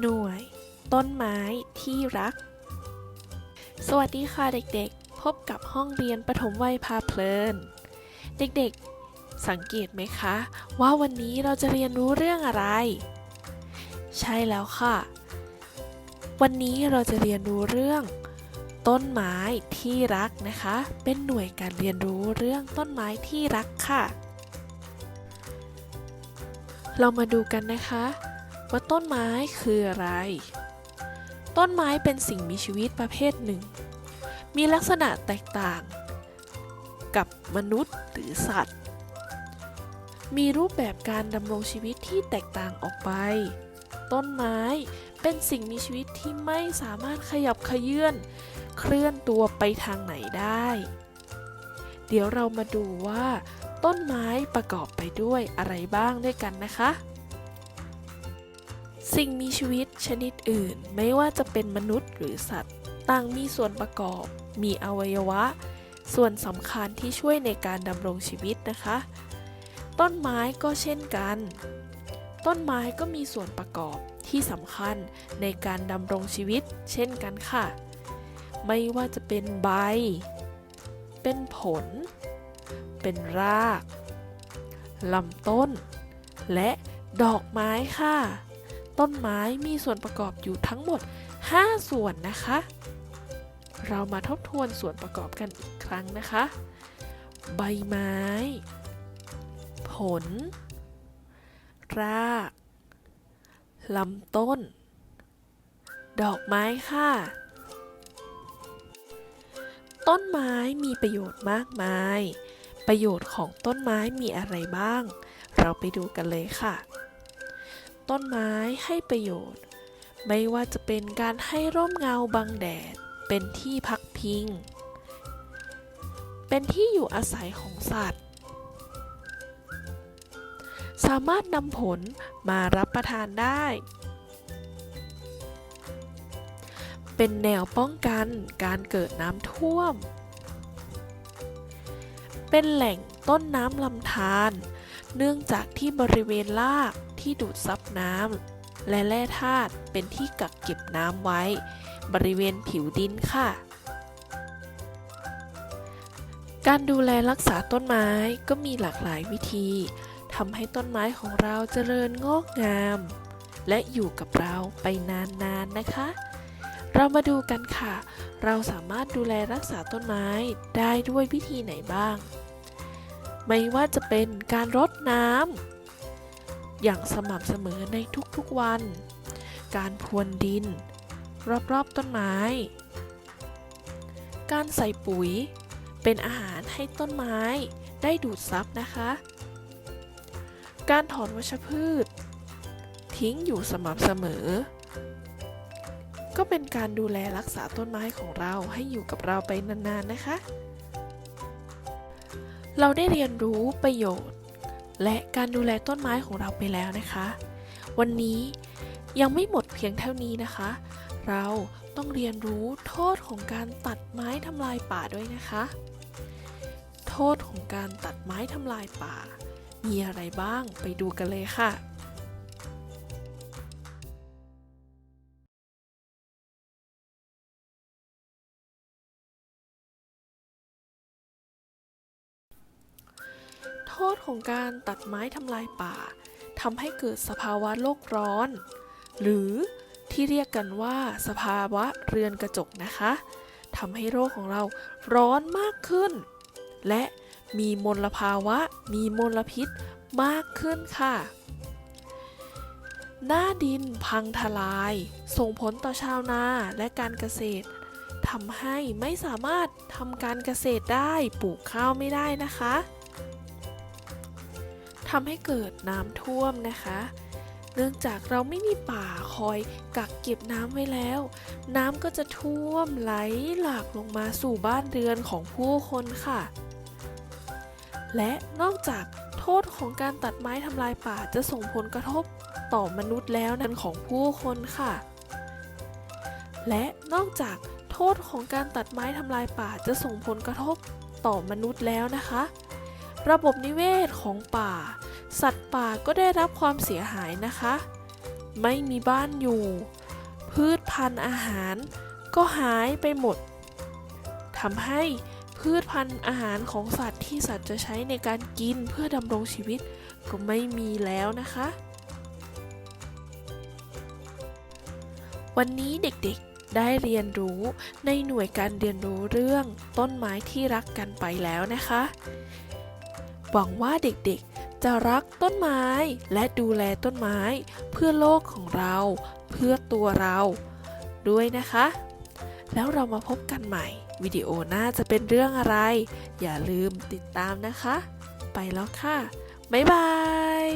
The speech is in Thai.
หน่วย ต้นไม้ที่รัก สวัสดีค่ะเด็กๆ พบกับห้องเรียนปฐมวัยพาเพลิน เด็กๆ สังเกตไหมคะ ว่าวันนี้เราจะเรียนรู้เรื่องอะไร ใช่แล้วค่ะ วันนี้เราจะเรียนรู้เรื่อง ต้นไม้ที่รักนะคะ เป็นหน่วยการเรียนรู้เรื่องต้นไม้ที่รักค่ะ เรามาดูกันนะคะ ว่าต้นไม้คืออะไร ต้นไม้เป็นสิ่งมีชีวิตประเภทหนึ่ง มีลักษณะแตกต่าง กับมนุษย์หรือสัตว์ มีรูปแบบการดำรงชีวิตที่แตกต่างออกไป ต้นไม้เป็นสิ่งมีชีวิตที่ไม่สามารถขยับขยื่นเคลื่อนตัวไปทางไหนได้ เดี๋ยวเรามาดูว่า ต้นไม้ประกอบไปด้วยอะไรบ้างด้วยกันนะคะ สิ่งมีชีวิตชนิดอื่น ไม่ว่าจะเป็นมนุษย์หรือสัตว์ ต่างมีส่วนประกอบ มีอวัยวะ ส่วนสำคัญที่ช่วยในการดำรงชีวิตนะคะ ต้นไม้ก็เช่นกัน ต้นไม้ก็มีส่วนประกอบที่สำคัญในการดำรงชีวิต เช่นกันค่ะ ไม่ว่าจะเป็นใบ เป็นผล เป็นรากลำต้น และดอกไม้ค่ะ ต้นไม้มีส่วนประกอบอยู่ทั้งหมด 5 ส่วนนะคะ เรามาทบทวนส่วนประกอบกันอีกครั้งนะคะ ใบไม้ ผล รากลำต้น ดอกไม้ค่ะ ต้นไม้มีประโยชน์มากมาย ประโยชน์ของต้นไม้มีอะไรบ้าง เราไปดูกันเลยค่ะ ต้นไม้ให้ประโยชน์ ไม่ว่าจะเป็นการให้ร่มเงาบังแดด เป็นที่พักพิง เป็นที่อยู่อาศัยของสัตว์ สามารถนำผลมารับประทานได้ เป็นแนวป้องกันการเกิดน้ำท่วม เป็นแหล่งต้นน้ำลำธารเนื่องจากที่บริเวณรากที่ดูดซับ น้ำและแร่ธาตุเป็นที่กักเก็บน้ำไว้ บริเวณผิวดินค่ะ การดูแลรักษาต้นไม้ก็มีหลากหลายวิธีทำให้ต้นไม้ของเราเจริญงอกงาม และอยู่กับเราไปนานๆนนนะคะ เรามาดูกันค่ะ เราสามารถดูแลรักษาต้นไม้ได้ด้วยวิธีไหนบ้าง ไม่ว่าจะเป็นการรดน้ำ อย่างสม่ำเสมอในทุกๆวัน การพรวนดิน รอบๆต้นไม้ การใส่ปุ๋ย เป็นอาหารให้ต้นไม้ได้ดูดซับนะคะ การถอนวัชพืช ทิ้งอยู่สม่ำเสมอ ก็เป็นการดูแลรักษาต้นไม้ของเราให้อยู่กับเราไปนานๆนะคะ เราได้เรียนรู้ประโยชน์ และการดูแลต้นไม้ของเราไปแล้วนะคะ วันนี้ยังไม่หมดเพียงเท่านี้นะคะ เราต้องเรียนรู้โทษของการตัดไม้ทำลายป่าด้วยนะคะ โทษของการตัดไม้ทำลายป่า มีอะไรบ้างไปดูกันเลยค่ะ โทษของการตัดไม้ทำลายป่าทำให้เกิดสภาวะโลกร้อน หรือที่เรียกกันว่าสภาวะเรือนกระจกนะคะทำให้โลกของเราร้อนมากขึ้น และมีมลภาวะ มีมลพิษมากขึ้นค่ะ หน้าดินพังทลาย ส่งผลต่อชาวนาและการเกษตรทำให้ไม่สามารถทำการเกษตรได้ปลูกข้าวไม่ได้นะคะ ทำให้เกิดน้ำท่วมนะคะ เนื่องจากเราไม่มีป่าคอยกักเก็บน้ำไว้แล้ว น้ำก็จะท่วมไหลหลากลงมาสู่บ้านเรือนของผู้คนค่ะ และนอกจากโทษของการตัดไม้ทำลายป่าจะส่งผลกระทบต่อมนุษย์แล้วนั้นของผู้คนค่ะ และนอกจากโทษของการตัดไม้ทำลายป่าจะส่งผลกระทบต่อมนุษย์แล้วนะคะ ระบบนิเวศของป่า สัตว์ป่าก็ได้รับความเสียหายนะคะ ไม่มีบ้านอยู่ พืชพันธุ์อาหารก็หายไปหมดทำให้พืชพันธุ์อาหารของสัตว์ที่สัตว์จะใช้ในการกินเพื่อดำรงชีวิตก็ไม่มีแล้วนะคะ วันนี้เด็กๆได้เรียนรู้ในหน่วยการเรียนรู้เรื่องต้นไม้ที่รักกันไปแล้วนะคะ หวังว่าเด็กๆ จะรักต้นไม้และดูแลต้นไม้เพื่อโลกของเรา เพื่อตัวเราด้วยนะคะ แล้วเรามาพบกันใหม่ วิดีโอหน้าจะเป็นเรื่องอะไร อย่าลืมติดตามนะคะ ไปแล้วค่ะ บ๊ายบาย